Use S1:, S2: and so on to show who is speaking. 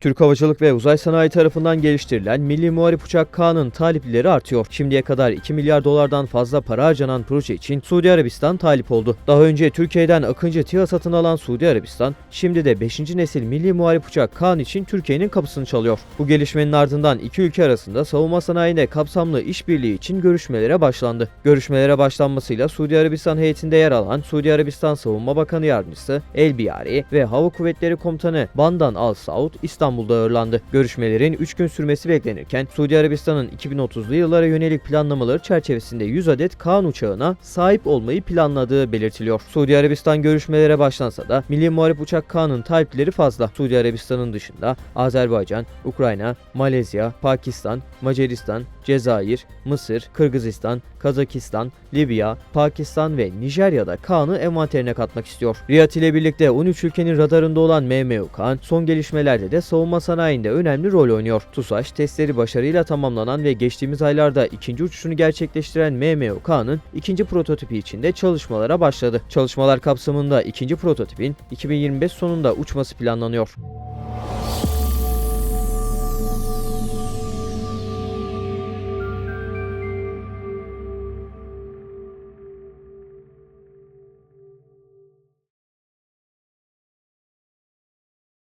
S1: Türk Havacılık ve Uzay Sanayi tarafından geliştirilen Milli Muharip Uçak K'nın taliplileri artıyor. Şimdiye kadar 2 milyar dolardan fazla para harcanan proje için Suudi Arabistan talip oldu. Daha önce Türkiye'den Akıncı TİHA satın alan Suudi Arabistan, şimdi de 5. nesil Milli Muharip Uçak K'n için Türkiye'nin kapısını çalıyor. Bu gelişmenin ardından iki ülke arasında savunma sanayinde kapsamlı işbirliği için görüşmelere başlandı. Görüşmelere başlanmasıyla Suudi Arabistan heyetinde yer alan Suudi Arabistan Savunma Bakanı Yardımcısı El Biyari ve Hava Kuvvetleri Komutanı Bandan Al Saud İstanbul'da ağırlandı. Görüşmelerin 3 gün sürmesi beklenirken Suudi Arabistan'ın 2030'lu yıllara yönelik planlamaları çerçevesinde 100 adet Kaan uçağına sahip olmayı planladığı belirtiliyor. Suudi Arabistan görüşmelere başlansa da Milli Muharip Uçak Kaan'ın talipleri fazla. Suudi Arabistan'ın dışında Azerbaycan, Ukrayna, Malezya, Pakistan, Macaristan, Cezayir, Mısır, Kırgızistan, Kazakistan, Libya, Pakistan ve Nijerya'da Kaan'ı envanterine katmak istiyor. Riyad ile birlikte 13 ülkenin radarında olan MMU Kaan, son gelişmelerde de savunma sanayinde önemli rol oynuyor. TUSAŞ testleri başarıyla tamamlanan ve geçtiğimiz aylarda ikinci uçuşunu gerçekleştiren MMU Kaan'ın ikinci prototipi için de çalışmalara başladı. Çalışmalar kapsamında ikinci prototipin 2025 sonunda uçması planlanıyor.